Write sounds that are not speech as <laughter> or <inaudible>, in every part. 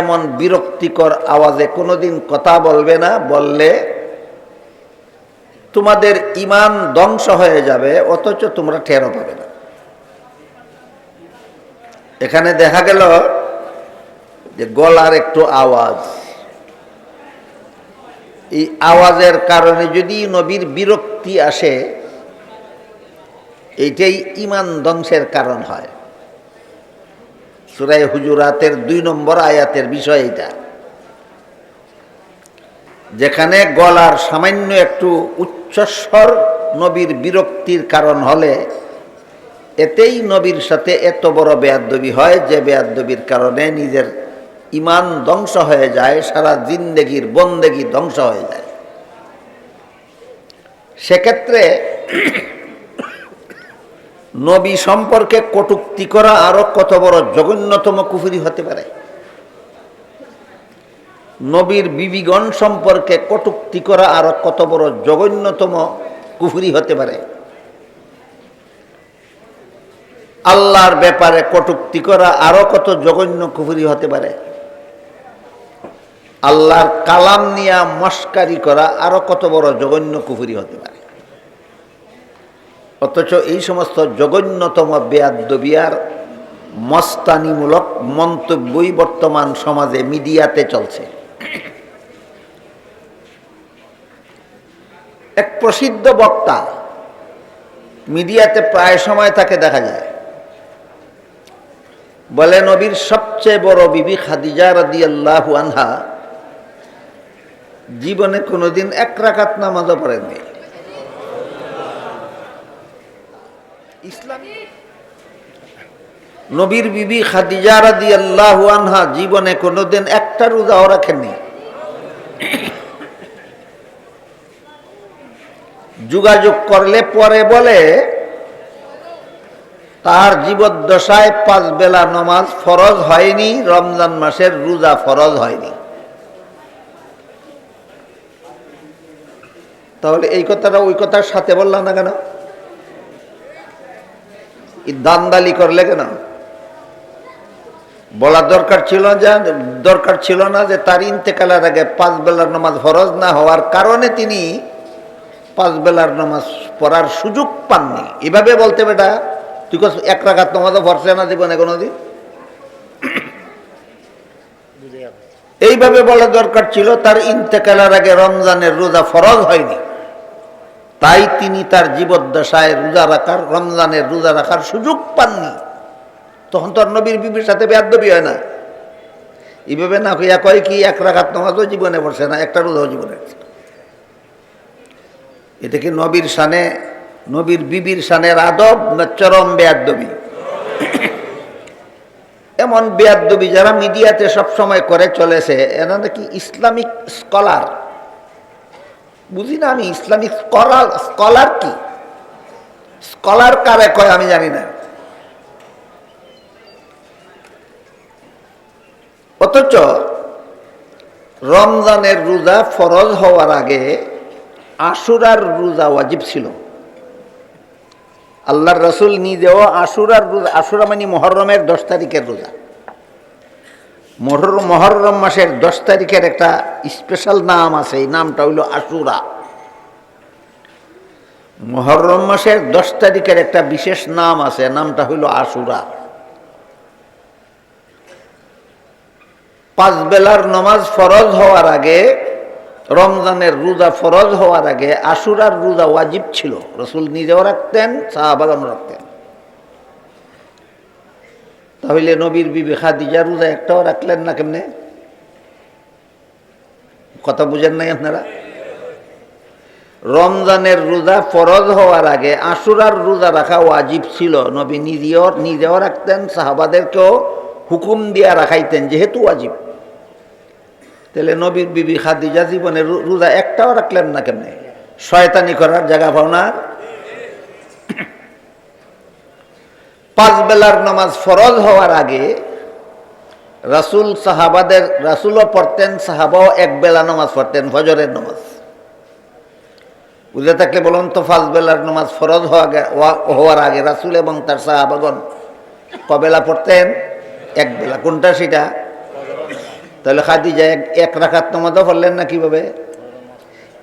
এমন বিরক্তিকর আওয়াজে কোনোদিন কথা বলবে না, বললে তোমাদের ইমান ধ্বংস হয়ে যাবে, অথচ তোমরা টেরও পাবে না। এখানে দেখা গেল যে গলার একটু আওয়াজ। এই আওয়াজের কারণে যদি নবীর বিরক্তি আসে, এইটাই ইমান ধ্বংসের কারণ হয়। সুরাই হুজুরাতের দুই নম্বর আয়াতের বিষয় এটা। যেখানে গলার সামান্য একটু উচ্চস্বর নবীর বিরক্তির কারণ হলে এতেই নবীর সাথে এত বড় বেয়াদ্দবি হয় যে বেয়াদ্দবির কারণে নিজের ইমান ধ্বংস হয়ে যায়, সারা জিন্দেগির বন্দেগি ধ্বংস হয়ে যায়। সেক্ষেত্রে নবী সম্পর্কে কটুক্তি করা আরও কত বড় জঘন্যতম কুফুরি হতে পারে? নবীর বিবিগণ সম্পর্কে কটুক্তি করা আরও কত বড় জঘন্যতম কুফুরি হতে পারে? আল্লাহর ব্যাপারে কটুক্তি করা আরও কত জঘন্য কুফুরি হতে পারে? আল্লাহর কালাম নিয়া মস্কারি করা আরও কত বড় জঘন্য কুফুরি হতে পারে? অথচ এই সমস্ত জঘন্যতম বেয়াদ্দবিয়ার মস্তানিমূলক মন্তব্যই বর্তমান সমাজে মিডিয়াতে চলছে। এক প্রসিদ্ধ বক্তা, মিডিয়াতে প্রায় সময় তাকে দেখা যায়, বলে, নবীর সবচেয়ে বড় বিবি খাদিজা রাদি আল্লাহ আনহা জীবনে কোনোদিন এক রাকাত নামাজও পড়েননি। ইসলামী? নবীর বিবি খাদিজা রাদি আল্লাহ আনহা জীবনে কোনোদিন একটা রোজাও রাখেননি। যোগাযোগ করলে পরে বলে, তার জীবদ্দশায় পাঁচ বেলা নমাজ ফরজ হয়নি, রমজান মাসের রোজা ফরজ হয়নি। তাহলে এই কথাটা ওই কথার সাথে বললাম না কেন? দান্দালি করলে কেন? বলা দরকার ছিল যে, দরকার ছিল না যে তার ইন্তেকালের আগে পাঁচ বেলার নামাজ ফরজ না হওয়ার কারণে তিনি পাঁচ বেলার নামাজ পড়ার সুযোগ পাননি। এভাবে বলতে বেটা, তুই কস এক রাখাত নামাজও ভরসে না জীবনে কোনোদিন? এইভাবে বলা দরকার ছিল, তার ইন্তেকালের আগে রমজানের রোজা ফরজ হয়নি। তাই তিনি তার জীবদ্দশায় রোজা রাখার, রমজানের রোজা রাখার সুযোগ পাননি। তখন তো আর নবীর বিবির সাথে বেয়াদবি হয় না। এইভাবে না হইয়া কয় কি, এক রাখাত নামাজও জীবনে বসে না, একটা রোজাও জীবনে এটা কি নবীর সানে নবীর বিবির সানের আদব না চরম বেয়াদবি? এমন বেয়াদবি যারা মিডিয়াতে সব সময় করে চলেছে, এরা নাকি ইসলামিক স্কলার। বুঝি না আমি ইসলামিক স্কলার স্কলার কি? স্কলার কারে কয় আমি জানি না। অথচ রমজানের রোজা ফরজ হওয়ার আগে আশুরার রোজা ওয়াজিব ছিল। আল্লাহর রসুল নিজেও আশুরার রোজা, আশুরা মানে মহরমের দশ তারিখের রোজা। মহর মহরম মাসের দশ তারিখের একটা স্পেশাল নাম আছে, এই নামটা হইল আশুরা। মহরম মাসের দশ তারিখের একটা বিশেষ নাম আছে নামটা হইল আশুরা। পাঁচ বেলার নমাজ ফরজ হওয়ার আগে, রমজানের রোজা ফরজ হওয়ার আগে আশুরার রোজা ওয়াজিব ছিল। রসুল নিজেও রাখতেন শাহবাগান রাখতেন। তাহলে নবীর বিবি খাদিজা রোজা একটাও রাখলেন না কেমনে? কথা বুঝেন নাই আপনারা? রমজানের রোজা ফরজ হওয়ার আগে আশুরার রোজা রাখা ওয়াজিব ছিল। নবী নিজেও নিজেও রাখতেন, সাহাবাদেরকেও হুকুম দিয়া রাখাইতেন, যেহেতু ওয়াজিব। তাহলে নবীর বিবি খাদিজা জীবনে রো- রোজা একটাও রাখলেন না কেমনে? শয়তানি করার জায়গা পাও না পাঁচ বেলার নামাজ ফরজ হওয়ার আগে রাসুল সাহাবাদের, রাসুলও পড়তেন, সাহাবাও এক বেলা নামাজ পড়তেন, ফজরের নামাজ। বুঝে থাকলে বলুন তো, পাঁচ বেলার নামাজ ফরজ হওয়া হওয়ার আগে রাসুল এবং তার সাহাবাগন কবেলা পড়তেন? এক বেলা। কোনটা সেটা? তাহলে খাদিজা এক এক রাখাত নামাজও পড়লেন না কীভাবে?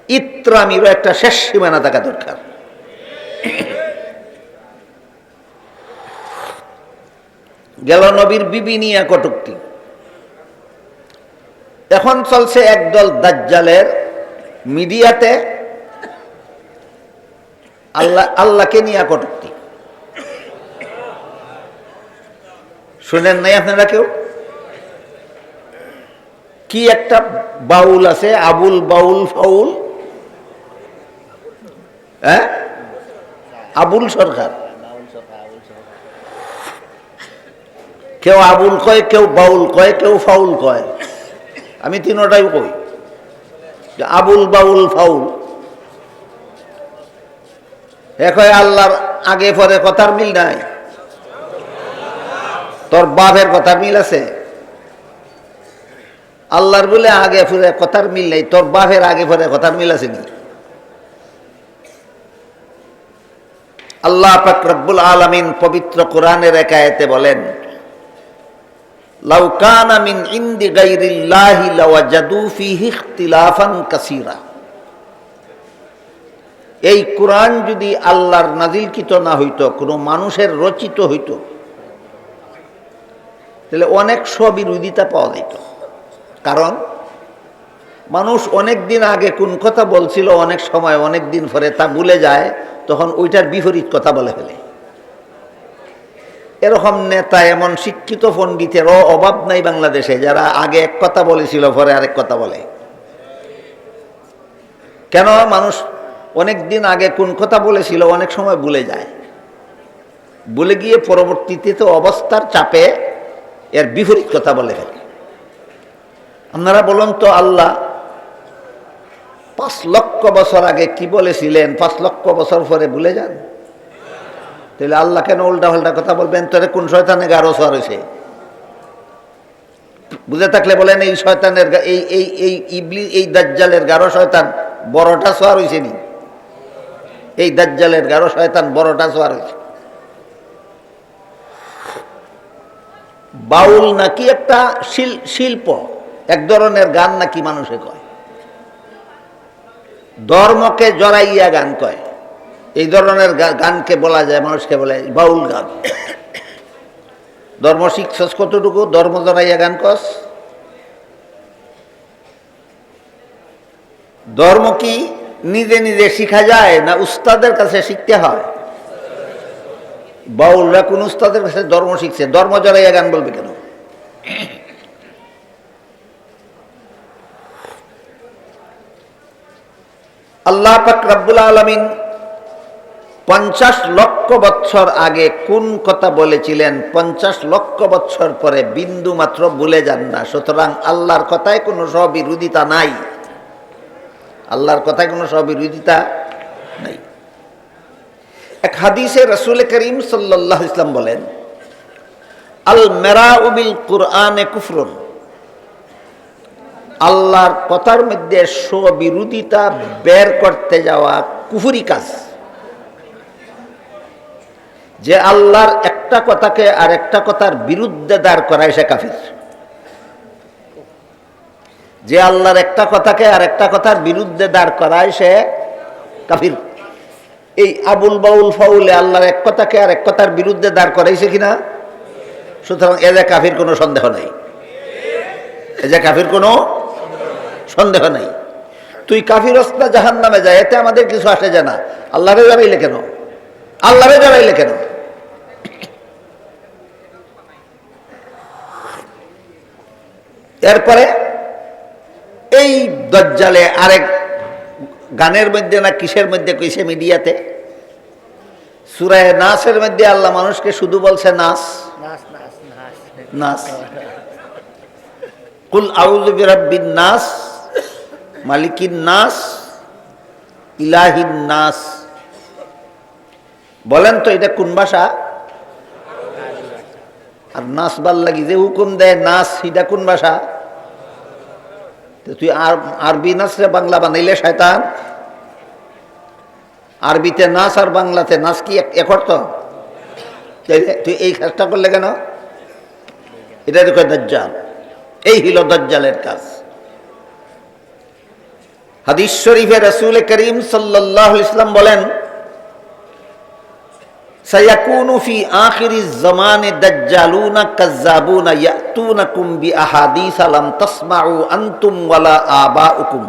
ইত্রামিরও একটা শেষ সীমানা থাকা দরকার। গেল নবীর বিবি নিয়ে কটুক্তি। এখন চলছে একদল দাজ্জালের মিডিয়াতে আল্লাহ আল্লাহকে নিয়ে কটুক্তি। শুনেন নাই আপনারা কেউ? কি একটা বাউল আছে, আবুল বাউল ফাউল? হ্যাঁ? আবুল সরকার। কেউ আবুল কয়, কেউ বাউল কয়, কেউ ফাউল কয়। আমি তিনোটাই কই। আবুল, বাউল, ফাউল। এ কয় আল্লাহর আগে পরে কথার মিল নাই। তোর বাপের কথার মিল আছে? আল্লাহর বলে আগে ফুরে কথার মিল নেই, তোর বাপের আগে পরে কথার মিল আছে আল্লাহ পাক রব্বুল আলামিন পবিত্র কোরআনের একায়েতে বলেন লাউ কানা মিন ইনদি গায়রিল্লাহি লাওয়াজাদু ফীহি ইখতিলাফান কাসীরা। এই কোরআন যদি আল্লাহর নাজিলকৃত না হইতো, কোনো মানুষের রচিত হইত, তাহলে অনেক স্ববিরোধিতা পাওয়া যেত। কারণ মানুষ অনেক দিন আগে কোন কথা বলছিল, অনেক সময় অনেক দিন পরে তা ভুলে যায়, তখন ওইটার বিপরীত কথা বলে ফেলে। এরকম নেতা, এমন শিক্ষিত পণ্ডিতেরও অভাব নাই বাংলাদেশে, যারা আগে এক কথা বলেছিল, পরে আরেক কথা বলে। কেন? মানুষ অনেক দিন আগে কোন কথা বলেছিল, অনেক সময় ভুলে যায়। ভুলে গিয়ে পরবর্তীতে তো অবস্থার চাপে এর বিপরীত কথা বলে ফেলে। আপনারা বলুন তো, আল্লাহ পাঁচ লক্ষ বছর আগে কি বলেছিলেন? পাঁচ লক্ষ বছর পরে ভুলে যান? তাহলে আল্লাহ কেন উল্টা পাল্টা কথা বলবেন? তোরে কোন শয়তানে গারো সর হয়েছে বুঝে থাকলে বলেন, এই শয়তানের এই এই এই ইবলি এই দাজ্জালের গারো শয়তান বড়টা সোয়ার হয়েছে নি? এই দাজ্জালের গারো শয়তান বড়টা সোয়ার হয়েছে বাউল নাকি একটা শিল- শিল্প, এক ধরনের গান নাকি মানুষে কয়। ধর্মকে জড়াইয়া গান কয়। এই ধরনের গানকে বলা যায়, মানুষকে বলে বাউল গান। ধর্ম শিখছস কতটুকু? ধর্ম জড়াইয়া গান কস। ধর্ম কি নিজে নিজে শিখা যায় না উস্তাদের কাছে শিখতে হয়? বাউলরা কোন উস্তাদের কাছে ধর্ম শিখছে? ধর্ম জড়াইয়া গান বলবে কেন? আল্লাহ পাক রাব্বুল আলমিন পঞ্চাশ লক্ষ বৎসর আগে কোন কথা বলেছিলেন? পঞ্চাশ লক্ষ বৎসর পরে বিন্দু মাত্র ভুলে যান না। সুতরাং আল্লাহর কথায় কোনো সবিরোধিতা নাই। আল্লাহর কথায় কোনো সবিরোধিতা নাই। এক হাদিসে রসুল করিম সাল্লাহ ইসলাম বলেন আল মেরা উবিল কুরআনে কুফরুন। আল্লাহর কথার মধ্যে স্ববিরোধিতা বের করতে যাওয়া কুফুরি কাজ। যে আল্লাহর একটা কথাকে আর একটা কথার বিরুদ্ধে দাঁড় করায় সে কাফির। যে আল্লাহর একটা কথাকে আর একটা কথার বিরুদ্ধে দাঁড় করায় সে কাফির। এই আবুল বাউল ফাউলে আল্লাহর এক কথাকে আর এক কথার বিরুদ্ধে দাঁড় করাইছে কিনা? সুতরাং এ যে কাফির কোনো সন্দেহ নাই। এ যে কাফির কোনো সন্দেহ নাই। তুই কাফির অস্তা জাহান নামে যায় এতে আমাদের কিছু আসে যায় না। আল্লাহরে জড়াইলে কেন? আল্লাহরে জড়াইলে কেন? এরপরে এই দজ্জালে আরেক গানের মধ্যে না কিসের মধ্যে কইছে মিডিয়াতে? সুরায় নাসের মধ্যে আল্লাহ মানুষকে শুধু বলছে নাস। নাচ নাচ নাচ নাস। কুল আউযু বিরাব্বিন নাস মালিকিন নাস ইলাহিন নাস। বলেন তো এটা কোন ভাষা? আর নাচ ভালো লাগি যে হুকুম দেয় নাচ এটা কোন ভাষা? তুই আর আরবি নাচ রে, বাংলা বানাইলে শয়তান। আরবিতে নাচ আর বাংলাতে নাচ কি এক- অর্থ তুই এই কাজটা করলে কেন? এটা দেখো দাজ্জাল। এই হইল দজ্জালের কাজ। হাদিস শরীফে রসুল করিম সাল্লাহ ইসলাম বলেন আখিরি জামানে দাজ্জালুনা কাজ্জাবুনা ইয়াতুনাকুম বি আহাদিস লাম তাসমাউ আনতুম ওয়ালা আবাউকুম।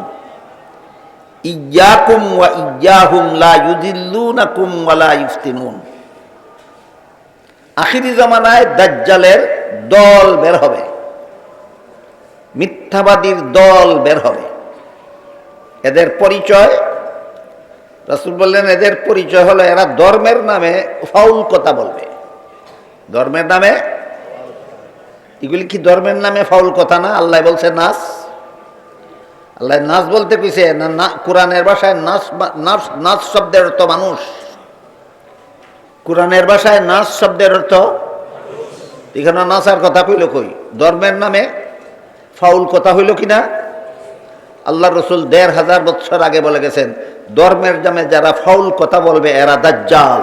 ইয়াকুম ওয়া ইয়াহুম লা ইউদিল্লুনাকুম ওয়ালা ইফতিনুন আখিরি জামানায় দাজ্জালের দল বের হবে। মিথ্যাবাদীর দল বের হবে। এদের পরিচয় রাসুল বললেন, এদের পরিচয় হলো এরা ধর্মের নামে ফাউল কথা বলবে। ধর্মের নামে? এগুলি কি ধর্মের নামে ফাউল কথা না? আল্লাহ বলছে নাচ আল্লাহ নাচ বলতে কইছে, না কোরআনের ভাষায় নাচ নাচ নাচ শব্দের অর্থ মানুষ। কোরআনের ভাষায় নাচ শব্দের অর্থ এখানে নাচার কথা কইল কই? ধর্মের নামে ফাউল কথা হইল কিনা? আল্লাহ রসুল দেড় হাজার বছর আগে বলে গেছেন ধর্মের নামে যারা ফাউল কথা বলবে, এরা দাজ্জাল।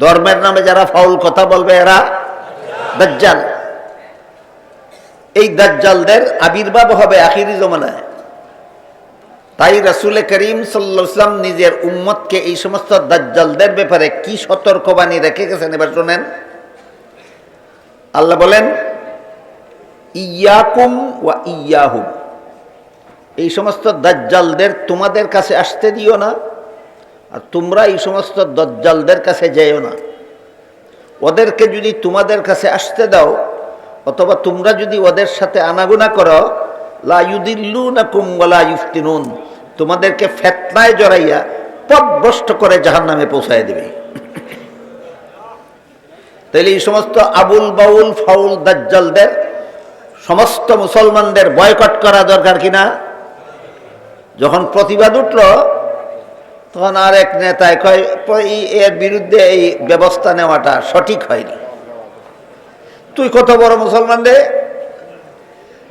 ধর্মের নামে যারা ফাউল কথা বলবে, এরা দাজ্জাল। এই দাজ্জালদের আবির্ভাব হবে আখিরি জমানায়। তাই রাসুল করিম সাল্লাম নিজের উম্মতকে এই সমস্ত দাজ্জালদের ব্যাপারে কি সতর্কবাণী রেখে গেছেন? এবার শোনেন। আল্লাহ বলেন, ইয়াকুম ওয়া ইয়াহুম। এই সমস্ত দাজ্জালদের তোমাদের কাছে আসতে দিও না, আর তোমরা এই সমস্ত দজ্জালদের কাছে যেও না। ওদেরকে যদি তোমাদের কাছে আসতে দাও, অথবা তোমরা যদি ওদের সাথে আনাগুনা করো, লা ইউদিল্লুনাকুম ওয়ালা ইফতিনুন তোমাদেরকে ফেতনায় জড়াইয়া পথভ্রষ্ট করে জাহান নামে পৌঁছায় দেবে। তাইলে এই সমস্ত আবুল বাউল ফাউল দাজ্জালদের, সমস্ত মুসলমানদের বয়কট করা দরকার কিনা? যখন প্রতিবাদ উঠল, তখন আর এক নেতায় কয় এর বিরুদ্ধে এই ব্যবস্থা নেওয়াটা সঠিক হয়নি। তুই কত বড় মুসলমান রে?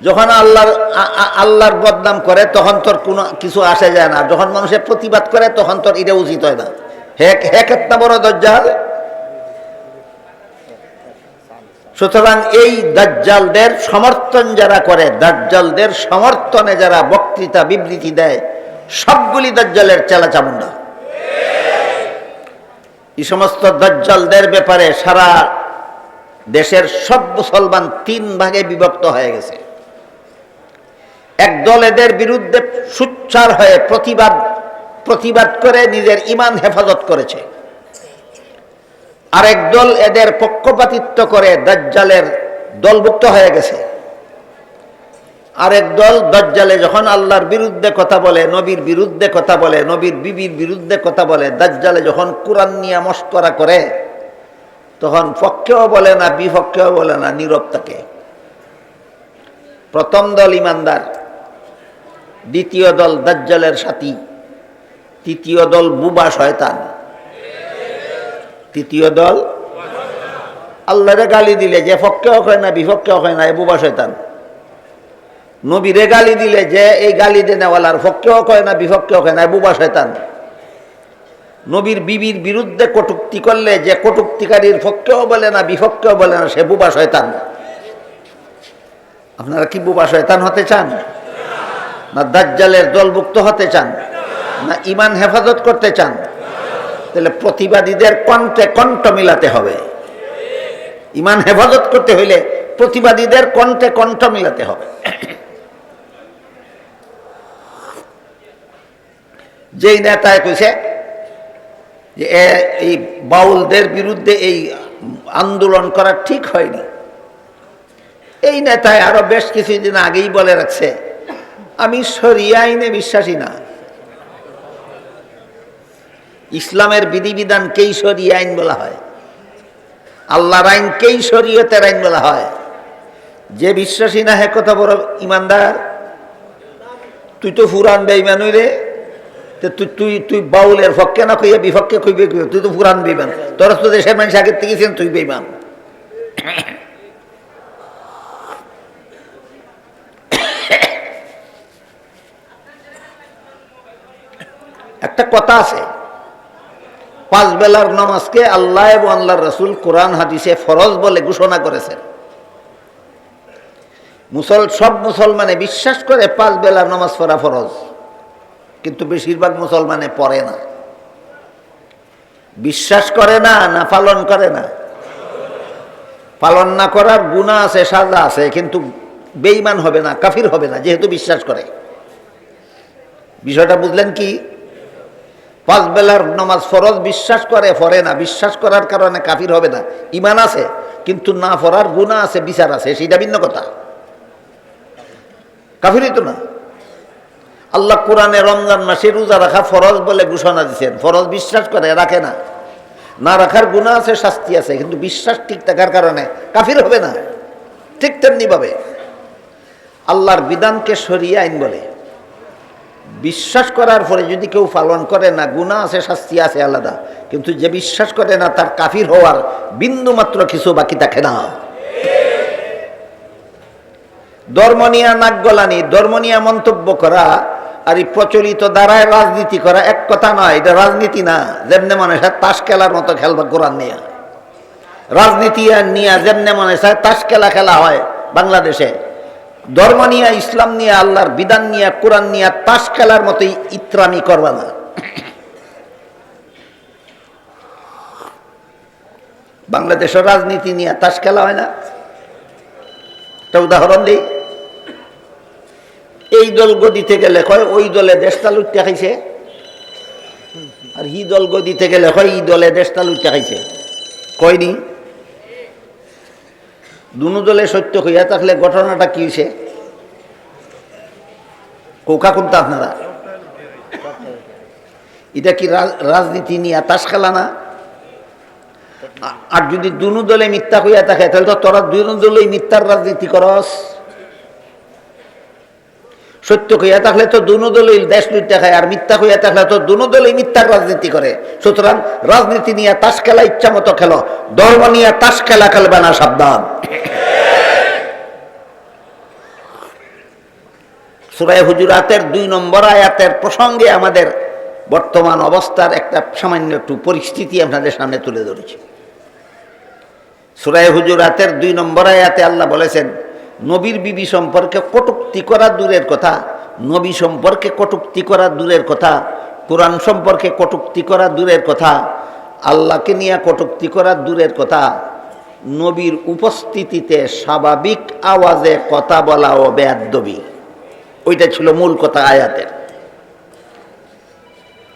যখন আল্লাহর আল্লাহর বদনাম করে, তখন তোর কোনো কিছু আসে যায় না। যখন মানুষের প্রতিবাদ করে, তখন তোর এটা উচিত হয় না। হেক হেক একটা বড় দজ্জাল। সুতরাং এই দাজ্জালদের সমর্থন যারা করে, দাজ্জালদের সমর্থনে যারা বক্তৃতা, বিবৃতি দেয়, সবগুলি দাজ্জালের চেলা চামুন্ডা এই সমস্ত দাজ্জালদের ব্যাপারে সারা দেশের সব মুসলমান তিন ভাগে বিভক্ত হয়ে গেছে। একদল এদের বিরুদ্ধে সুচ্চার হয়ে প্রতিবাদ প্রতিবাদ করে নিজের ইমান হেফাজত করেছে। আরেক দল এদের পক্ষপাতিত্ব করে দাজ্জালের দলভুক্ত হয়ে গেছে। আরেক দল দাজ্জালে যখন আল্লাহর বিরুদ্ধে কথা বলে, নবীর বিরুদ্ধে কথা বলে, নবীর বিবির বিরুদ্ধে কথা বলে, দাজ্জালে যখন কোরআন নিয়ে মস্করা করে, তখন পক্ষেও বলে না, বিপক্ষেও বলে না, নীরব তাকে প্রথম দল ইমানদার, দ্বিতীয় দল দাজ্জালের সাথী, তৃতীয় দল বুবা শয়তান। তৃতীয় দল। আল্লাহরে গালি দিলে যে পক্ষেও হয় না বিপক্ষেও হয় না, এ বুবা শয়তান। নবীরে গালি দিলে যে এই গালি দেনেওয়ালার পক্ষেও হয় না বিপক্ষেও হয় না, এ বুবা শয়তান। নবীর বিবির বিরুদ্ধে কটুক্তি করলে যে কটুক্তিকারীর পক্ষেও বলে না বিপক্ষেও বলে না, সে বুবা শয়তান। আপনারা কি বুবা শয়তান হতে চান? না দাজ্জালের দলভুক্ত হতে চান? না ইমান হেফাজত করতে চান? তাহলে প্রতিবাদীদের কণ্ঠে কণ্ঠ মিলাতে হবে। ইমান হেফাজত করতে হইলে প্রতিবাদীদের কণ্ঠে কণ্ঠ মিলাতে হবে। যেই নেতায় কইছে যে এই বাউলদের বিরুদ্ধে এই আন্দোলন করা ঠিক হয়নি। এই নেতায় আরও বেশ কিছুদিন আগেই বলে রাখছে, আমি সরিয়া আইনে বিশ্বাসী না। ইসলামের বিধিবিধানকেই সরিয়ে আইন বলা হয়। আল্লাহর আইনকেই শরীয়তের আইন বলা হয়। যে বিশ্বাসী না, হে কথা বড় ইমানদার? তুই তো ফুরান বেইমান রে তুই তুই তুই বাউলের পক্ষে না কইয়া বিপক্ষে কইবে কইবে? তুই তো ফুরান বেইমান তোর তো দেশের মানুষ আগের থেকে তুই বেইমান <coughs> একটা কথা আছে। পাঁচ বেলার নামাজকে আল্লাহ এবং আল্লাহর রসুল কোরআন, হাদিসে, ফরজ বলে ঘোষণা করেছেন। মুসল, সব মুসলমানে বিশ্বাস করে পাঁচ বেলা নামাজ পড়া ফরজ। কিন্তু বেশিরভাগ মুসলমানে পড়ে না। বিশ্বাস করে না না পালন করে না। পালন না করার গুণা আছে, সাজা আছে, কিন্তু বেইমান হবে না, কাফির হবে না, যেহেতু বিশ্বাস করে। বিষয়টা বুঝলেন কি? পাঁচ বেলার নামাজ ফরজ বিশ্বাস করে, ফরে না। বিশ্বাস করার কারণে কাফির হবে না। ইমান আছে, কিন্তু না ফরার গুণা আছে, বিচার আছে সেটা ভিন্ন কথা। কাফিরই তো না। আল্লাহ কোরআনে রমজান মাসে রোজা রাখা ফরজ বলে ঘোষণা দিচ্ছেন ফরজ বিশ্বাস করে, রাখে না। না রাখার গুণা আছে, শাস্তি আছে, কিন্তু বিশ্বাস ঠিক থাকার কারণে কাফির হবে না। ঠিক তেমনি ভাবে আল্লাহর বিধানকে সরিয়ে আইন বলে। বিশ্বাস করার পরে যদি কেউ পালন করে না গুণা আছে, শাস্তি আছে, আলাদা। কিন্তু যে বিশ্বাস করে না, তার কাফির হওয়ার বিন্দু মাত্র কিছু বাকি থাকে না। ধর্মনিয়া নাক গলানি ধর্মনিয়া মন্তব্য করা, আর এই প্রচলিত দ্বারায় রাজনীতি করা এক কথা নয় এটা রাজনীতি না। যেমনে মনে হয় তাস খেলার মতো খেলবা কোরআন নিয়ে। রাজনীতি আর নিয়ে যেমনে মনে হয় তাস খেলা খেলা হয় বাংলাদেশে। ধর্ম নিয়ে, ইসলাম নিয়ে, আল্লাহর বিধান নিয়ে, কোরআন নিয়ে তাস খেলার মতোই ইত্রামি করবা না। বাংলাদেশের রাজনীতি নিয়ে তাস খেলা হয় না। একটা উদাহরণ দিই। এই দল গদিতে গেলে কয়, ওই দলে দেশটা লুটতে খাইছে? আর হি দল গদিতে গেলে কয় এই দলে দেশটা লুটতে খাইছে? কয়নি? দুনো দলে সত্য হইয়া থাকলে ঘটনাটা কি সে? কোকা কোনটা আপনারা? এটা কি রাজ- রাজনীতি নিয়ে তাস খেলা না? আর যদি দুনু দলে মিথ্যা হইয়া থাকে, তাহলে তো তোরা দুই দলেই মিথ্যার রাজনীতি করস। সত্য কইয়া থাকলে তো দুনো দলই দেশ লুটতে খায় আর মিথ্যা কইয়া থাকলে তো দুনো দলই মিথ্যার রাজনীতি করে। সুতরাং রাজনীতি নিয়ে তাস খেলা ইচ্ছা মতো খেলো, ধর্ম নিয়ে তাস খেলা খেলবে না, সাবধান। সুরায় হুজুরাতের দুই নম্বর আয়াতের প্রসঙ্গে আমাদের বর্তমান অবস্থার একটা সামান্য একটু পরিস্থিতি আপনাদের সামনে তুলে ধরেছি। সুরায় হুজুরাতের দুই নম্বর আয়াতে আল্লাহ বলেছেন নবীর বিবি সম্পর্কে কটুক্তি করা দূরের কথা, নবী সম্পর্কে কটুক্তি করা দূরের কথা, কোরআন সম্পর্কে কটুক্তি করা দূরের কথা, আল্লাহকে নিয়ে কটুক্তি করা দূরের কথা, নবীর উপস্থিতিতে স্বাভাবিক আওয়াজে কথা বলা ও বেয়াদ্দবি। ওইটা ছিল মূল কথা আয়াতের।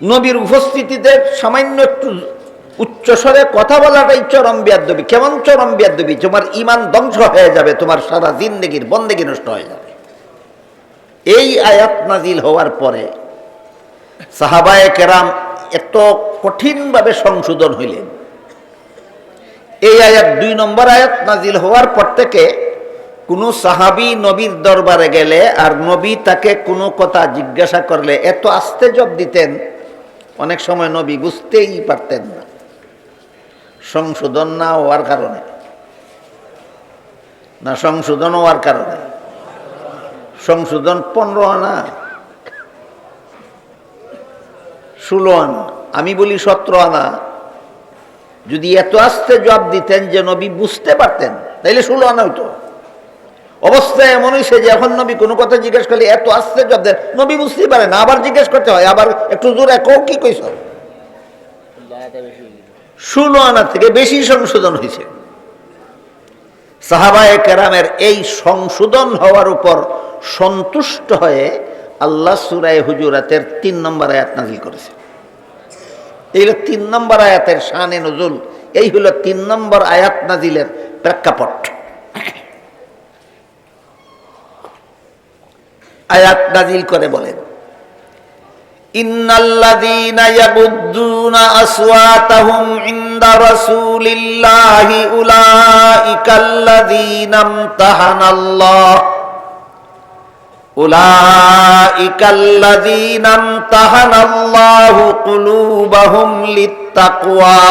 নবীর উপস্থিতিতে সামান্য একটু উচ্চস্বরে কথা বলাটাই চরম বিয়াদ্দবি কেমন চরম বিয়াদ্দবি তোমার ইমান ধ্বংস হয়ে যাবে, তোমার সারা জিন্দগির বন্দেগি নষ্ট হয়ে যাবে। এই আয়াত নাজিল হওয়ার পরে সাহাবায়ে কেরাম এত কঠিনভাবে সংশোধন হইলেন। এই আয়াত দুই নম্বর আয়াত নাজিল হওয়ার পর থেকে কোনো সাহাবি নবীর দরবারে গেলে আর নবী তাকে কোনো কথা জিজ্ঞাসা করলে এত আস্তে জব দিতেন, অনেক সময় নবী বুঝতেই পারতেন না। সংশোধন না হওয়ার কারণে। না সংশোধন হওয়ার কারণে। সংশোধন পনেরো আনা। ষোলো আনা। আমি বলি সতেরো আনা। যদি এত আস্তে জবাব দিতেন যে নবী বুঝতে পারতেন, তাইলে ষোলো আনা হইতো। অবস্থা এমন হয়েছে যে এখন নবী কোনো কথা জিজ্ঞেস করলে এত আস্তে জবাব দেন, নবী বুঝতেই পারে না। আবার জিজ্ঞেস করতে হয়, আবার একটু জোর একও কি কইস ষোলো আনা থেকে বেশি সংশোধন হয়েছে। সাহাবায়ে কেরামের এই সংশোধন হওয়ার উপর সন্তুষ্ট হয়ে আল্লাহ সুরায় হুজুরাতের তিন নম্বর আয়াত নাজিল করেছে। এই তিন নম্বর আয়াতের শানে নজুল, এই হলো তিন নম্বর আয়াত নাজিলের প্রেক্ষাপট। আয়াত নাজিল করে বলেন ইন্নাল্লাযীনা ইয়াগুদ্দুনা আসওয়াতাহুম ইনদা রাসূলিল্লাহি উলাইকাল্লাযীনা ইমতাহানাল্লাহ উলাইকাল্লাযীনা ইমতাহানাল্লাহু কুলুবাহুম লিত্তাকওয়া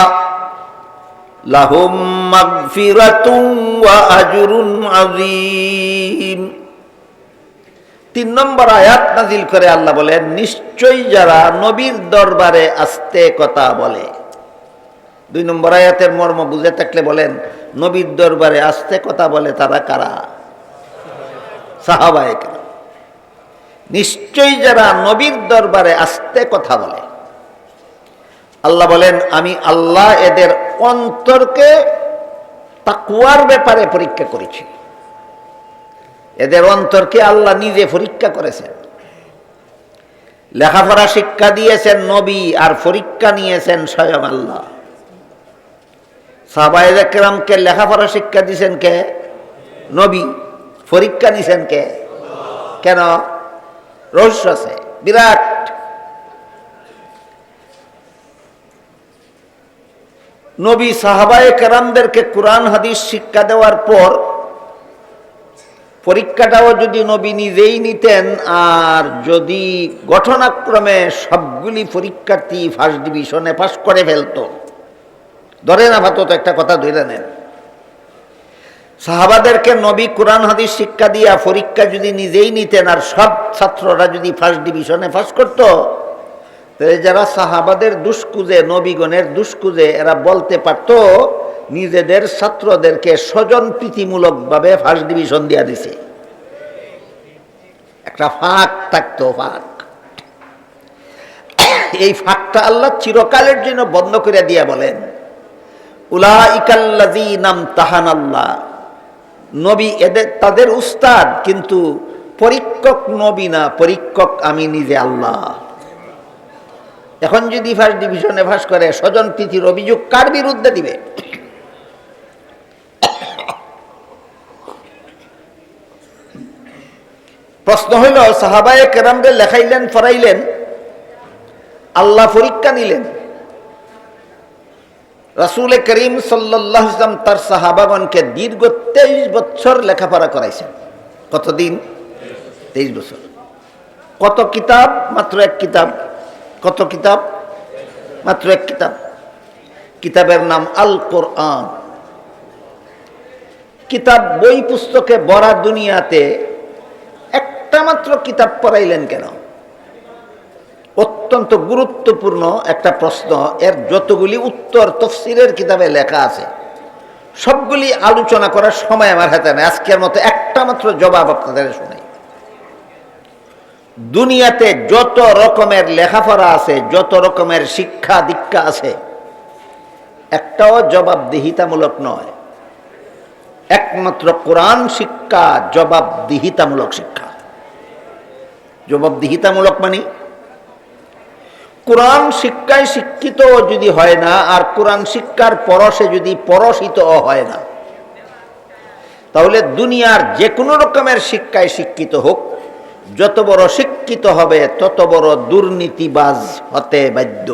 লাহুম মাগফিরাতুন ওয়া আজরুন আযীম। তিন নম্বর আয়াত নাজিল করে আল্লাহ বলেন, নিশ্চয়ই যারা নবীর দরবারে আস্তে কথা বলে। দুই নম্বর আয়াতের মর্ম বুঝে থাকলে বলেন, নবীর দরবারে আস্তে কথা বলে তারা কারা? সাহাবায়ে কেরাম। নিশ্চয়ই যারা নবীর দরবারে আসতে কথা বলে। আল্লাহ বলেন, আমি আল্লাহ এদের অন্তরকে তাকুয়ার ব্যাপারে পরীক্ষা করেছি। এদের অন্তরকে আল্লাহ নিজে পরীক্ষা করেছেন। লেখাপড়া শিক্ষা দিয়েছেন নবী আর পরীক্ষা নিয়েছেন স্বয়ং আল্লাহ। সাহবায়করামকে লেখাপড়া শিক্ষা দিয়েছেন কে? নবী। পরীক্ষা নিছেন কে? কেন? রহস্য আছে। বিরাট। নবী সাহাবায়ে কেরামদেরকে কোরআন, হাদিস শিক্ষা দেওয়ার পর পরীক্ষাটাও যদি নবী নিজেই নিতেন, আর যদি ঘটনাক্রমে সবগুলি পরীক্ষার্থী ফার্স্ট ডিভিশনে পাস করে ফেলতো। ধরে না ভাত একটা কথা ধরে নেন। সাহাবাদেরকে নবী কোরআন, হাদিস শিক্ষা দিয়া পরীক্ষা যদি নিজেই নিতেন, আর সব ছাত্ররা যদি ফার্স্ট ডিভিশনে পাস করত, তাহলে যারা সাহাবাদের দুষ্কুজে, নবীগণের দুষ্কুজে, এরা বলতে পারত নিজেদের ছাত্রদেরকে স্বজন প্রীতিমূলকভাবে ফার্স্ট ডিভিশন দিয়া দিছে। একটা ফাঁক থাকতো, ফাঁক। এই ফাঁকটা আল্লাহ চিরকালের জন্য বন্ধ করে দিয়া বলেন উলা ইকাল্লাজি নাম তাহান আল্লাহ নবী এদের, তাদের উস্তাদ কিন্তু পরীক্ষক নবী না, পরীক্ষক আমি নিজে আল্লাহ। এখন যদি ফার্স্ট ডিভিশনে ফাঁস করে, স্বজন প্রীতির অভিযোগ কার বিরুদ্ধে দিবে? প্রশ্ন হইল, সাহাবায়ে কেরামরে লেখাইলেন, ফরাইলেন, আল্লাহ পরীক্ষা নিলেন। রাসুল করিম সাল্লাহ ইসলাম তার সাহাবাগণকে দীর্ঘ তেইশ বছর লেখাপড়া করাইছেন। কতদিন? তেইশ বছর। কত কিতাব? মাত্র এক কিতাব। কত কিতাব? মাত্র এক কিতাব। কিতাবের নাম আল কোরআন কিতাব, বই পুস্তকে বড়া দুনিয়াতে মাত্র কিতাব পড়াইলেন কেন? অত্যন্ত গুরুত্বপূর্ণ একটা প্রশ্ন। এর যতগুলি উত্তর তফসিলের কিতাবে লেখা আছে, সবগুলি আলোচনা করার সময় আমার হাতে নেই। আজকের মতো একটা মাত্র জবাব আপনাদের শোনাই। দুনিয়াতে যত রকমের লেখাপড়া আছে, যত রকমের শিক্ষা দীক্ষা আছে, একটাও জবাবদিহিতামূলক নয়। একমাত্র কোরআন শিক্ষা জবাবদিহিতামূলক শিক্ষা। জবাবদিহিতামূলক মানে? কোরআন শিক্ষায় শিক্ষিত যদি হয় না, আর কোরআন শিক্ষার পরশে যদি পরশিত হয় না, তাহলে দুনিয়ার যে কোনো রকমের শিক্ষায় শিক্ষিত হোক, যত বড় শিক্ষিত হবে, তত বড় দুর্নীতিবাজ হতে বাধ্য।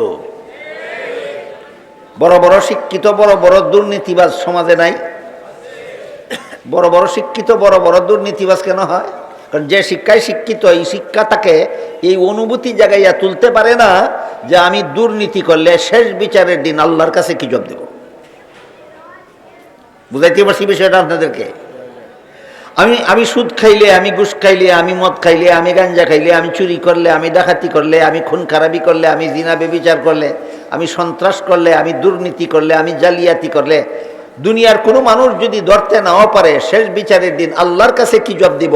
বড় বড় শিক্ষিত, বড় বড় দুর্নীতিবাজ সমাজে নাই? বড় বড় শিক্ষিত, বড় বড় দুর্নীতিবাজ কেন হয়? কারণ যে শিক্ষায় শিক্ষিত, এই শিক্ষা তাকে এই অনুভূতি জায়গাইয়া তুলতে পারে না যে আমি দুর্নীতি করলে শেষ বিচারের দিন আল্লাহর কাছে কি জব দেব? বুঝাইতে পারছি বিষয়টা আপনাদেরকে? আমি আমি সুদ খাইলে, আমি ঘুষ খাইলে, আমি মদ খাইলে, আমি গাঞ্জা খাইলে, আমি চুরি করলে, আমি ডাকাতি করলে, আমি খুন খারাপি করলে, আমি জিনা বেবিচার করলে, আমি সন্ত্রাস করলে, আমি দুর্নীতি করলে, আমি জালিয়াতি করলে দুনিয়ার কোনো মানুষ যদি ধরতে নাও পারে, শেষ বিচারের দিন আল্লাহর কাছে কি জব দিব?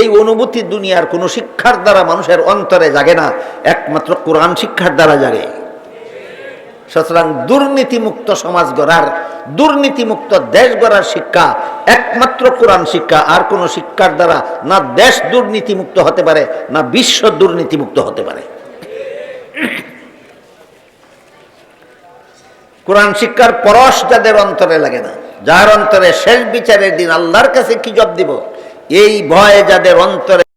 এই অনুভূতি দুনিয়ার কোনো শিক্ষার দ্বারা মানুষের অন্তরে জাগে না, একমাত্র কোরআন শিক্ষার দ্বারা জাগে। সুতরাং দুর্নীতিমুক্ত সমাজ গড়ার, দুর্নীতিমুক্ত দেশ গড়ার শিক্ষা একমাত্র কোরআন শিক্ষা, আর কোন শিক্ষার দ্বারা না দেশ দুর্নীতিমুক্ত হতে পারে, না বিশ্ব দুর্নীতিমুক্ত হতে পারে। কোরআন শিক্ষার পরশ যাদের অন্তরে লাগে না, যার অন্তরে শেষ বিচারের দিন আল্লাহর কাছে কি জব দিব? এই ভয়ে যাদের অন্তরে